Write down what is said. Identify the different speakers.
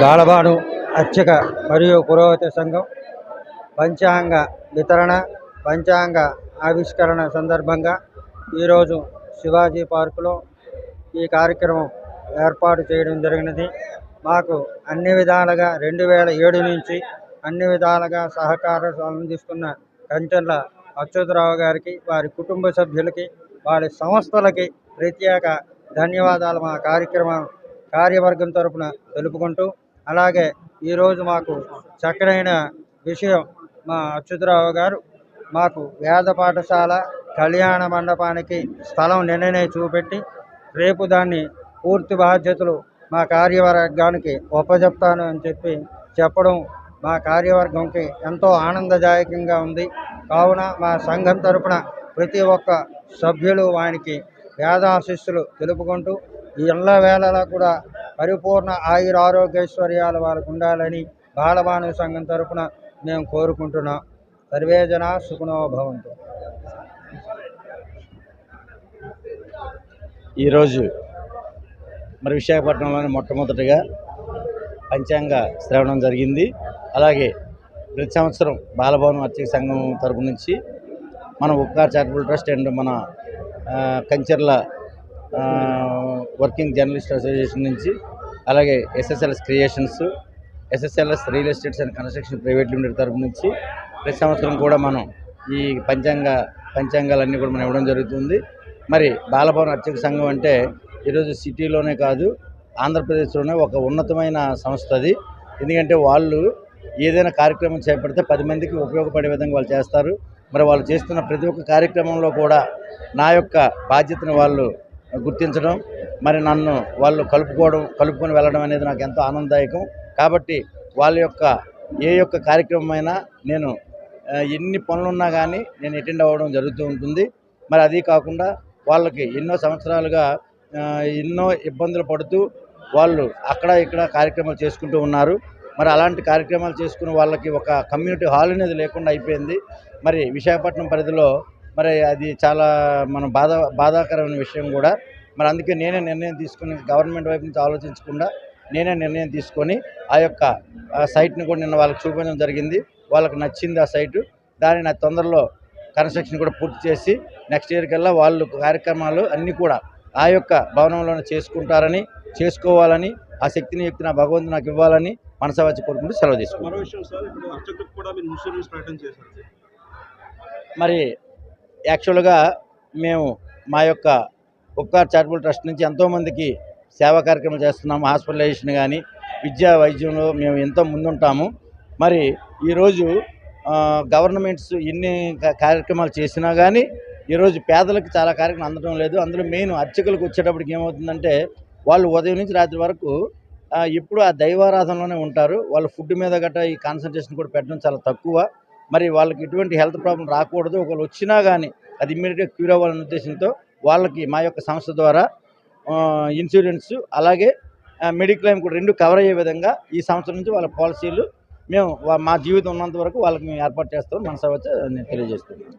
Speaker 1: బాలబాను అర్చక మరియు పురోహిత సంఘం పంచాంగ వితరణ పంచాంగ ఆవిష్కరణ సందర్భంగా ఈరోజు శివాజీ పార్కులో ఈ కార్యక్రమం ఏర్పాటు చేయడం జరిగినది. మాకు అన్ని విధాలుగా రెండు వేల ఏడు నుంచి అన్ని విధాలుగా సహకారం అందిస్తున్న కంచెర్ల అచ్యుతరావు గారికి వారి కుటుంబ సభ్యులకి వారి సంస్థలకి ప్రత్యేక ధన్యవాదాలు మా కార్యక్రమం కార్యవర్గం తరపున తెలుపుకుంటూ అలాగే ఈరోజు మాకు చక్కనైన విషయం మా అచ్యుతరావు గారు మాకు వేద పాఠశాల కళ్యాణ మండపానికి స్థలం నిన్ననే చూపెట్టి రేపు దాన్ని పూర్తి బాధ్యతలు మా కార్యవర్గానికి ఒప్పజెప్తాను అని చెప్పి చెప్పడం మా కార్యవర్గంకి ఎంతో ఆనందదాయకంగా ఉంది. కావున మా సంఘం తరపున ప్రతి ఒక్క సభ్యులు వానికి వేదాశిస్సులు తెలుపుకుంటూ ఈ ఎల్ల వేళలా కూడా పరిపూర్ణ ఆయుర ఆరోగ్యైశ్వర్యాలు వాళ్ళకు ఉండాలని బాలబాను సంఘం తరపున మేము కోరుకుంటున్నాం. సర్వే జన
Speaker 2: ఈరోజు మరి విశాఖపట్నంలోని మొట్టమొదటిగా పంచాంగ శ్రవణం జరిగింది. అలాగే ప్రతి సంవత్సరం బాలభవనం అర్చక సంఘం తరపు నుంచి మన ఉపకార్ చారిటబుల్ ట్రస్ట్ అండ్ మన Kancherla Kancharla working journalist association నుంచి అలాగే SSLS creations SSLS real estates and construction private limited తరఫు నుంచి ప్రతి సంవత్సరం కూడా మనం ఈ పంచాంగ పంచాంగాలన్నీ కూడా మనం ఇవ్వడం జరుగుతుంది. మరి బాలభవన్ అర్చక సంఘం అంటే ఈరోజు సిటీలోనే కాదు ఆంధ్రప్రదేశ్లోనే ఒక ఉన్నతమైన సంస్థ అది. ఎందుకంటే వాళ్ళు ఏదైనా కార్యక్రమం చేపడితే పది మందికి ఉపయోగపడే విధంగా వాళ్ళు చేస్తారు. మరి వాళ్ళు చేస్తున్న ప్రతి ఒక్క కార్యక్రమంలో కూడా నా యొక్క బాధ్యతను వాళ్ళు గుర్తించడం మరి నన్ను వాళ్ళు కలుపుకోవడం కలుపుకొని వెళ్ళడం అనేది నాకు ఎంతో ఆనందదాయకం. కాబట్టి వాళ్ళ యొక్క ఏ యొక్క కార్యక్రమమైనా నేను ఎన్ని పనులున్నా కానీ నేను అటెండ్ అవ్వడం జరుగుతూ ఉంటుంది. మరి అది కాకుండా వాళ్ళకి ఎన్నో సంవత్సరాలుగా ఎన్నో ఇబ్బందులు పడుతూ వాళ్ళు అక్కడ ఇక్కడ కార్యక్రమాలు చేసుకుంటూ ఉన్నారు. మరి అలాంటి కార్యక్రమాలు చేసుకుని వాళ్ళకి ఒక కమ్యూనిటీ హాల్ అనేది లేకుండా అయిపోయింది. మరి విశాఖపట్నం పరిధిలో మరి అది చాలా మన బాధ బాధాకరమైన విషయం కూడా. మరి అందుకే నేనే నిర్ణయం తీసుకుని గవర్నమెంట్ వైపు నుంచి ఆలోచించకుండా నేనే నిర్ణయం తీసుకొని ఆ యొక్క ఆ సైట్ని కూడా నిన్న వాళ్ళకి చూపించడం జరిగింది. వాళ్ళకి నచ్చింది ఆ సైటు. దాన్ని నా తొందరలో కన్స్ట్రక్షన్ కూడా పూర్తి చేసి నెక్స్ట్ ఇయర్ కల్లా వాళ్ళు కార్యక్రమాలు అన్నీ కూడా ఆ యొక్క భవనంలోనే చేసుకుంటారని చేసుకోవాలని ఆ శక్తిని యుక్తి నా భగవంతుడు నాకు ఇవ్వాలని మనసా వచ్చి కోరుకుంటూ సెలవు తీసుకుంటాను
Speaker 3: మరో
Speaker 2: యాక్చువల్గా మేము మా యొక్క ఉపకార్ చారిటబుల్ ట్రస్ట్ నుంచి ఎంతోమందికి సేవా కార్యక్రమాలు చేస్తున్నాము హాస్పిటలైజేషన్ కానీ విద్యా వైద్యంలో మేము ఎంతో ముందుంటాము. మరి ఈరోజు గవర్నమెంట్స్ ఎన్ని కార్యక్రమాలు చేసినా కానీ ఈరోజు పేదలకు చాలా కార్యక్రమం అందడం లేదు. అందులో మెయిన్ అర్చకులకు వచ్చేటప్పటికి ఏమవుతుందంటే వాళ్ళు ఉదయం నుంచి రాత్రి వరకు ఎప్పుడు ఆ దైవారాధనలోనే ఉంటారు. వాళ్ళు ఫుడ్ మీద గట్రా ఈ కాన్సన్ట్రేషన్ కూడా పెట్టడం చాలా తక్కువ. మరి వాళ్ళకి ఎటువంటి హెల్త్ ప్రాబ్లం రాకూడదు. ఒకవేళ వచ్చినా కానీ అది ఇమ్మీడియట్గా క్యూర్ అవ్వాలనే ఉద్దేశంతో వాళ్ళకి మా యొక్క సంస్థ ద్వారా ఇన్సూరెన్స్ అలాగే మెడిక్లెయిమ్ కూడా రెండు కవర్ అయ్యే విధంగా ఈ సంవత్సరం నుంచి వాళ్ళ పాలసీలు మేము మా జీవితం ఉన్నంత వరకు వాళ్ళకి మేము ఏర్పాటు చేస్తాం మనసా వచ్చి నేను తెలియజేస్తున్నాను.